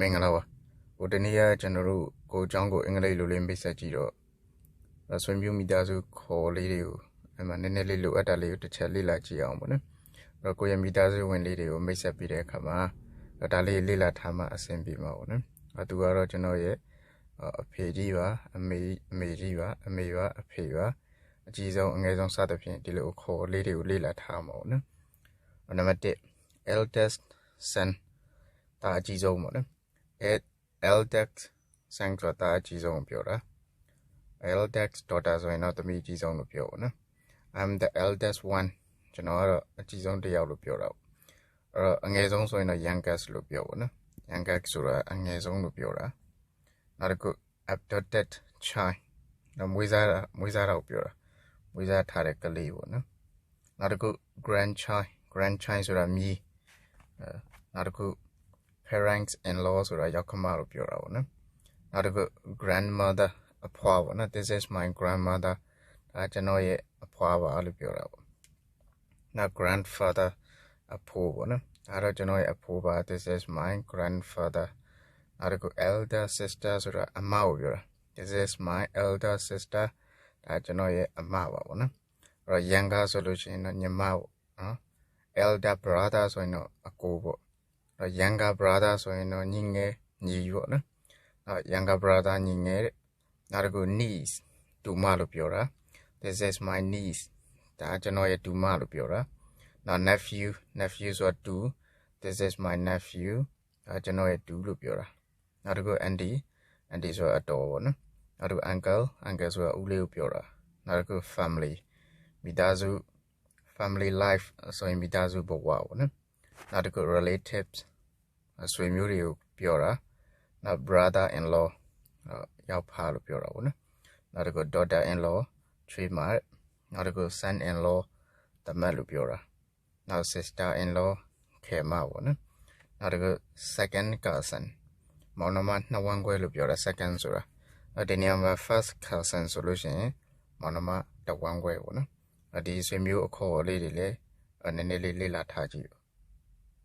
မင်္ဂလာပါဟိုတနေ့ကကျွန်တော်တို့ကိုအကြောင်းကိုအင်္ဂလိပ်လိုလေးမိတ်ဆက်ကြည့်တော့ဆွေမျိုးမိသားစုခေါ်လေးတွေကိုအဲ့မှာနည်းနည်းလေးလိုအပ်တာလေးကိုတစ်ချက်လေ့လာကြည့်အောင်ပေါ့နော်အဲ့တော့ကိုရဲ့မိသားစုဝင်လေးတွေကိုမိတ်ဆက်ပြီးတဲ့အခါမှာဒါလေးလေ့လာထားမှအဆင်ပြေမှာပေါ့နော်အတူကတော့ကျွန်တော်ရဲ့အဖေကြီးပါအမေအမေကြီးပါအမေပါအဖေပါအကြီးဆုံးအငယ်ဆုံးစသဖြင့်ဒီလိုခေါ်လေးတွေကိုလေ့လာထားမှာပေါ့နော်နံပါတ်1 eldest son ဒါအကြီးဆုံးပေါ့နော် eldex ဆန်ဆိုတာအကြီးဆုံးပြောတာ eldex daughter ဆိုရင်တော့သမီးအကြီးဆုံးလို့ပြောပါနော် I'm the eldest one ကျွန်တော်ကတော့အကြီးဆုံးတစ်ယောက်လို့ပြောတာပေါ့အဲ့တော့အငယ်ဆုံးဆိုရင်တော့ youngest လို့ပြောပါနော် youngest ဆိုတာအငယ်ဆုံးလို့ပြောတာနောက်တစ်ခု adopted child တော့မွေးစားတာမွေးစားတာကိုပြောတာမွေးစားထားတဲ့ကလေးပေါ့နော်နောက်တစ်ခု grandchild grandchild ဆိုတာမြည်အဲနောက်တစ်ခု parents in law ဆိုတာရောက်ခမလို့ပြောတာပေါ့နော်နောက်တစ်ခု grandmother အဖွားပေါ့နော် this is my grandmother ဒါကျွန်တော်ရဲ့အဖွားပါလို့ပြောတာပေါ့နောက် grandfather အဖိုးပေါ့နော်ဒါတော့ကျွန်တော်ရဲ့အဖိုးပါ this is my grandfather နောက်တစ်ခု elder sister ဆိုတာအမကိုပြောတာ this is my elder sister ဒါကျွန်တော်ရဲ့အမပါပေါ့နော်အဲ့တော့ younger ဆိုလို့ရှိရင်တော့ညီမပေါ့နော် elder brother ဆိုရင် တော့အကိုပေါ့ younger brother ဆိုရင်တော့ညီငယ်ညီပေါ့နော်နောက် younger brother ညီငယ်တဲ့နောက်တစ်ခု niece ဒူမလို့ပြောတာ this is my niece ဒါကျွန်တော်ရဲ့ဒူမလို့ပြောတာနောက် nephew nephew ဆိုတာဒူ this is my nephew ဒါကျွန်တော်ရဲ့ဒူလို့ပြောတာနောက်တစ်ခု auntie auntie ဆိုတာအတော်ပေါ့နော်နောက်တစ်ခု uncle uncle ဆိုတာဦးလေးကိုပြောတာနောက်တစ်ခု family မိသားစု family life ဆိုရင်မိသားစုဘဝပေါ့နော် နောက်တစ်ခု relatives ဆွေမျိုးတွေကိုပြောတာနောက် brother in law ရောက်ဖားလို့ပြောတာပေါ့နော်နောက်တစ်ခု daughter in law ချွေးမနောက်တစ်ခု son in law တမတ်လို့ပြောတာနောက် sister in law ခေမပေါ့နော်နောက်တစ်ခု second cousin မောင်နှမနှစ်ဝန်းခွဲလို့ပြောတာ second ဆိုတာအဲ့ဒီနေရာမှာ first cousin ဆိုလို့ရှိရင်မောင်နှမတစ်ဝန်းခွဲပေါ့နော်ဒီဆွေမျိုးအခေါ်လေးတွေလည်းနည်းနည်းလေးလေ့လာထားကြည့်